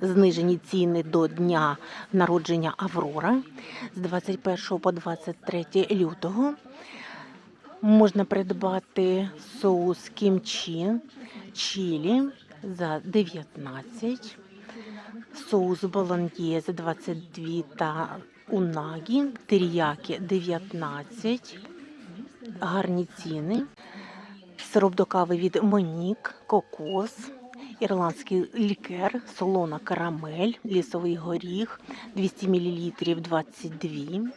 знижені ціни до дня народження Аврора з 21 по 23 лютого. Можна придбати соус кімчі чілі за 19, соус болоньє за 22 та унагі, теріякі 19, гарні ціни. Сироп до кави від Монік, кокос, ірландський лікер, солона карамель, лісовий горіх, 200 мл 22.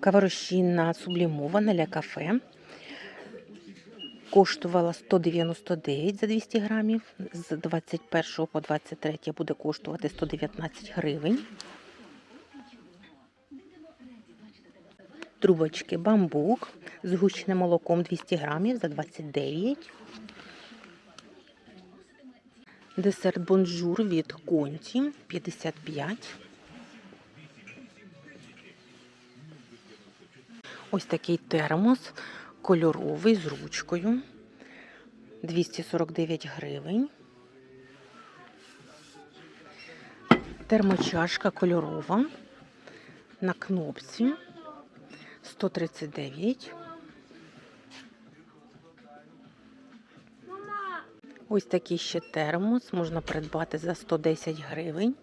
Кава розчинна сублімована для кафе. Коштувала 199 за 200 грамів. З 21 по 23 буде коштувати 119 гривень. Трубочки бамбук з гущеним молоком 200 грамів за 29. Десерт бонжур від Конті 55. Ось такий термос кольоровий з ручкою. 249 гривень. Термочашка кольорова на кнопці 139. Ось такий ще термос можна придбати за 110 гривень.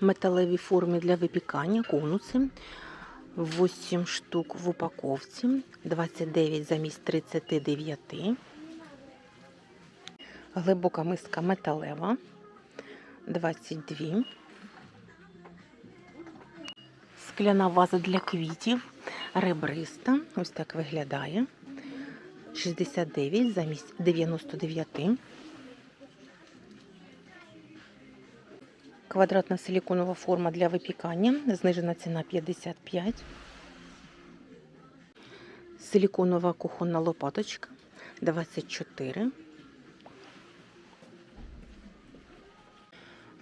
Металеві форми для випікання, конуси. 8 штук в упаковці, 29 замість 39. Глибока миска металева, 22. Скляна ваза для квітів, ребриста. Ось так виглядає. 69 замість 99. Квадратна силіконова форма для випікання. Знижена ціна 55. Силіконова кухонна лопаточка 24.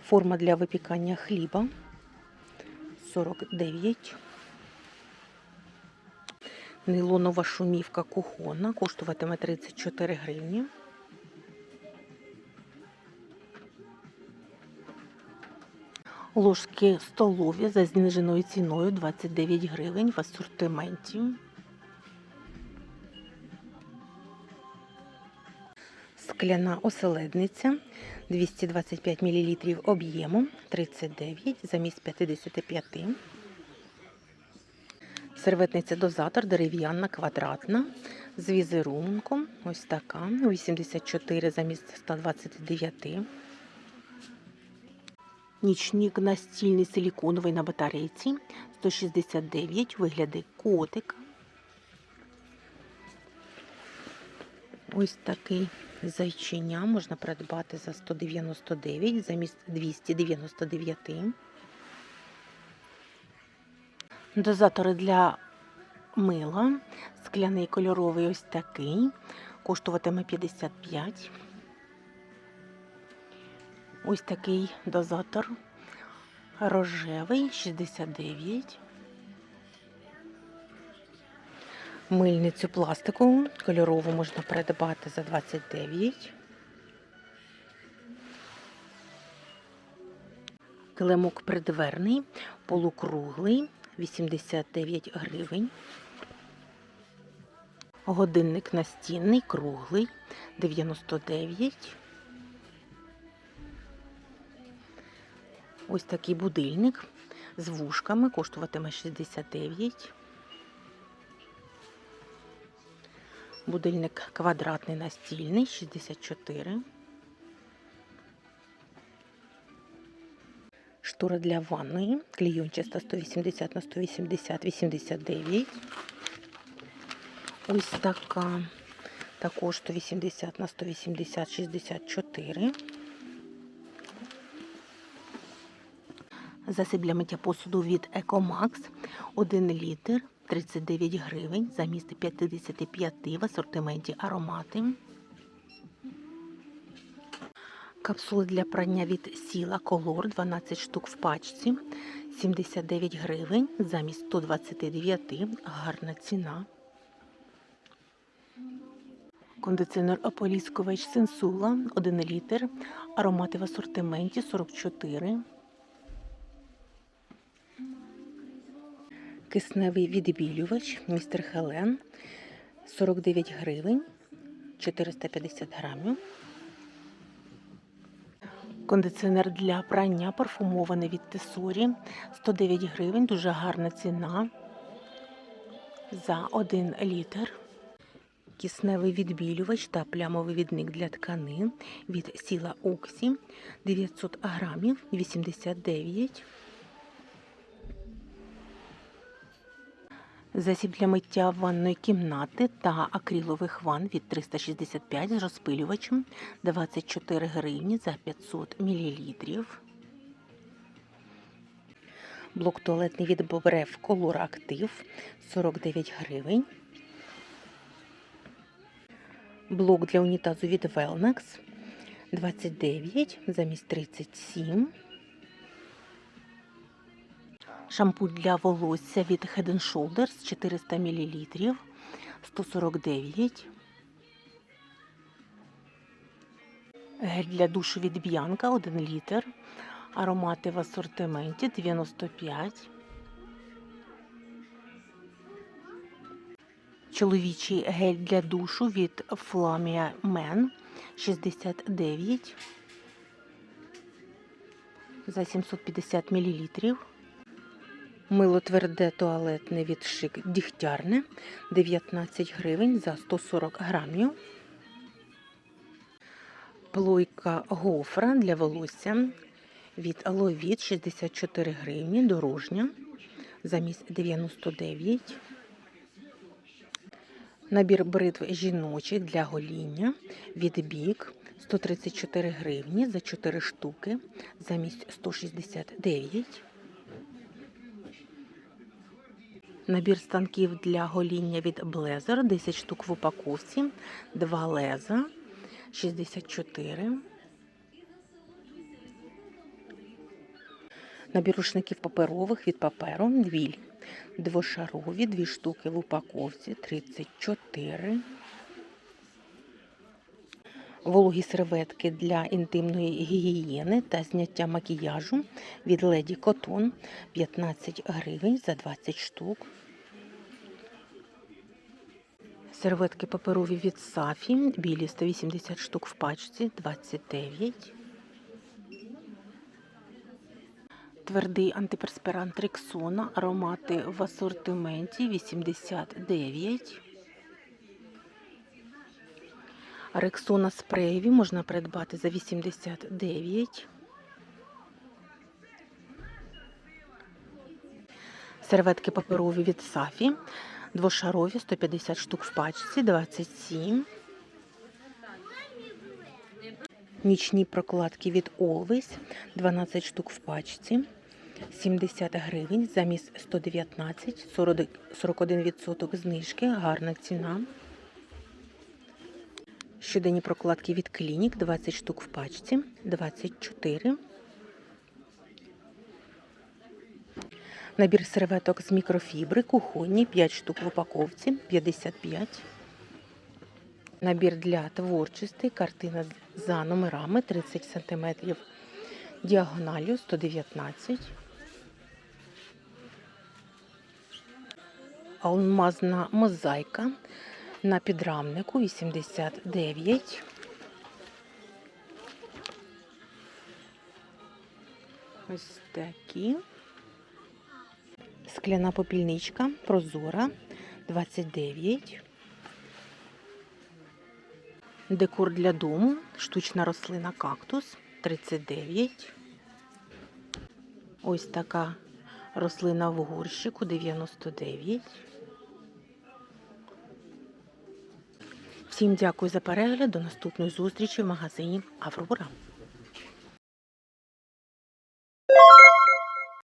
Форма для випікання хліба 49. Нейлонова шумівка кухонна коштуватиме 34 гривні. Ложки столові за зниженою ціною 29 гривень в асортименті. Скляна оселедниця 225 мл об'єму 39 замість 55. Серветниця дозатор дерев'яна квадратна з візерунком. Ось така 84 замість 129. Нічник настільний силіконовий на батарейці 169 вигляди котик. Ось такий зайчиня можна придбати за 199 замість 299. Дозатори для мила. Скляний кольоровий ось такий. Коштуватиме 55. Ось такий дозатор рожевий 69. Мильницю пластикову, кольорову можна придбати за 29. Килимок придверний, полукруглий 89 гривень. Годинник настінний, круглий 99. Ось такий будильник з вушками коштуватиме 69. Будильник квадратний настільний 64. Штора для ванної. Клійончаста 180 на 180 89. Ось така. Також 180 на 180 64. Засіб для миття посуду від Екомакс 1 літр 39 гривень замість 55 в асортименті аромати. Капсули для прання від Сіла Колор 12 штук в пачці 79 гривень замість 129. Гарна ціна. Кондиціонер ополіскувач Сенсула 1 літр. Аромати в асортименті 44. Кисневий відбілювач містер Хелен 49 гривень 450 грамів. Кондиціонер для прання парфумований від Тесорі 109 гривень. Дуже гарна ціна за 1 літр. Кисневий відбілювач та плямовий відник для тканин від Сіла Оксі 900 грамів 89. Засіб для миття ванної кімнати та акрилових ванн від 365 з розпилювачем 24 гривні за 500 мл. Блок туалетний від Бобрев Color Active 49 гривень. Блок для унітазу від Velnex 29 замість 37. Шампунь для волосся від Head Shoulders 400 мл 149. Гель для душу від Б'янка 1 літр. Аромати в асортименті 95. Чоловічий гель для душу від Flamia Men 69 за 750 мл. Мило тверде туалетне від шик дігтярне 19 гривень за 140 грамів. Плойка гофра для волосся від Аловіт 64 гривні, дорожня замість 99. Набір бритв жіночий для гоління від бік 134 гривні за 4 штуки замість 169. Набір станків для гоління від Blazer 10 штук в упаковці, 2 леза 64. Набір рушників паперових від паперу двіль. Двошарові, 2 штуки в упаковці 34. Вологі серветки для інтимної гігієни та зняття макіяжу від Леді Котон 15 гривень за 20 штук. Серветки паперові від Сафі, білі 180 штук в пачці 29. Твердий антиперспирант Рексона, аромати в асортименті 89. Рексона спреєві можна придбати за 89. Серветки паперові від Сафі. Двошарові 150 штук в пачці 27. Нічні прокладки від Always 12 штук в пачці. 70 гривень замість 119, 40 41% знижки, гарна ціна. Щоденні прокладки від клінік 20 штук в пачці, 24. Набір серветок з мікрофібри, кухонні, 5 штук в упаковці, 55. Набір для творчості, картина за номерами 30 см діагоналю 119. Алмазна мозаїка на підрамнику 89. Ось такі. Скляна попільничка прозора 29. Декор для дому, штучна рослина кактус 39. Ось така рослина в горщику 99. Всім дякую за перегляд. До наступної зустрічі в магазині Аврора.